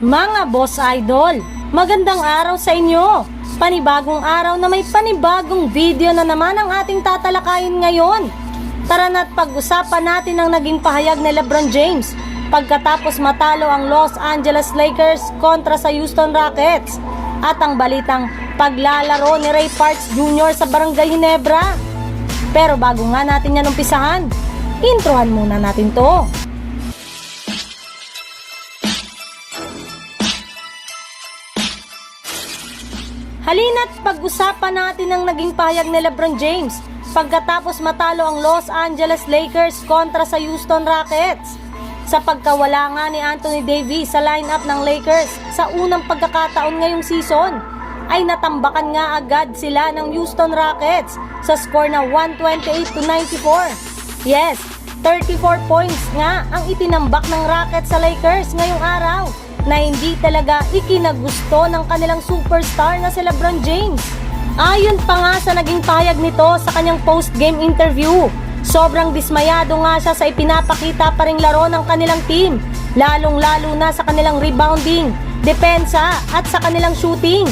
Mga boss idol, magandang araw sa inyo. Panibagong araw na may panibagong video na naman ang ating tatalakayin ngayon. Tara na't pag-usapan natin ang naging pahayag ni Lebron James pagkatapos matalo ang Los Angeles Lakers kontra sa Houston Rockets at ang balitang paglalaro ni Ray Parks Jr. sa Barangay Ginebra. Pero bago nga natin yan umpisahan, introhan muna natin to. Halina't pag-usapan natin ang naging pahayag ni Lebron James pagkatapos matalo ang Los Angeles Lakers kontra sa Houston Rockets. Sa pagkawala nga ni Anthony Davis sa lineup ng Lakers sa unang pagkakataon ngayong season, ay natambakan nga agad sila ng Houston Rockets sa score na 128 to 94. Yes, 34 points nga ang itinambak ng Rockets sa Lakers ngayong araw na hindi talaga ikinagusto ng kanilang superstar na si LeBron James. Ayon pa nga sa naging payag nito sa kanyang post-game interview, sobrang dismayado nga siya sa ipinapakita pa ring laro ng kanilang team, lalong-lalo na sa kanilang rebounding, depensa at sa kanilang shooting.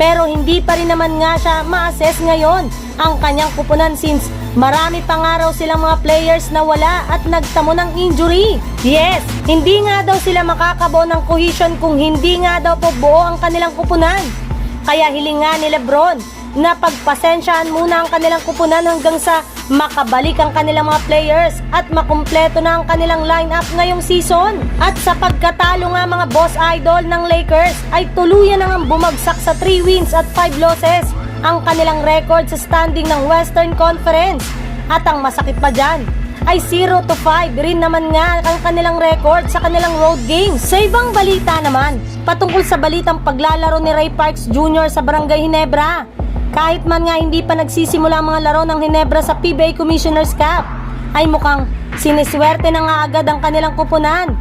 Pero hindi pa rin naman nga siya ma-assess ngayon ang kanyang kupunan since marami pang araw silang mga players na wala at nagtamo ng injury. Yes, hindi nga daw sila makakabuo ng cohesion kung hindi nga daw po buo ang kanilang kupunan. Kaya hiling nga ni Lebron na pagpasensyahan muna ang kanilang kupunan hanggang sa makabalik ang kanilang mga players at makumpleto na ang kanilang lineup ngayong season. At sa pagkatalo nga mga boss idol ng Lakers ay tuluyan na nga bumagsak sa 3 wins at 5 losses ang kanilang record sa standing ng Western Conference. At ang masakit pa dyan, ay 0 to 5 rin naman nga ang kanilang record sa kanilang road games. Sa ibang balita naman, patungkol sa balitang paglalaro ni Ray Parks Jr. sa Barangay Ginebra. Kahit man nga hindi pa nagsisimula mga laro ng Ginebra sa PBA Commissioner's Cup, ay mukhang siniswerte na nga agad ang kanilang kupunan.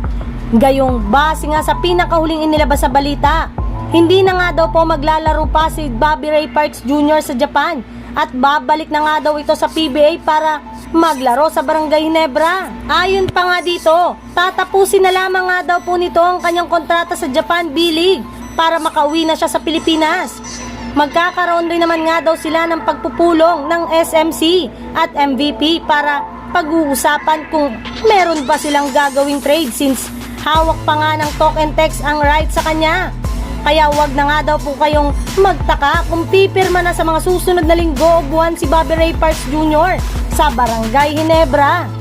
Gayong base nga sa pinakahuling inilabas sa balita, hindi na nga daw po maglalaro pa si Bobby Ray Parks Jr. sa Japan at babalik na nga daw ito sa PBA para maglaro sa Barangay Ginebra. Ayon pa nga dito, tatapusin na lamang nga daw po nito ang kanyang kontrata sa Japan B-League para makauwi na siya sa Pilipinas. Magkakaroon rin naman nga daw sila ng pagpupulong ng SMC at MVP para pag-uusapan kung meron ba silang gagawing trade since hawak pa nga ng talk and text ang right sa kanya. Kaya wag na nga daw po kayong magtaka kung pipirma na sa mga susunod na linggo o buwan si Bobby Ray Parks Jr. sa Barangay Ginebra.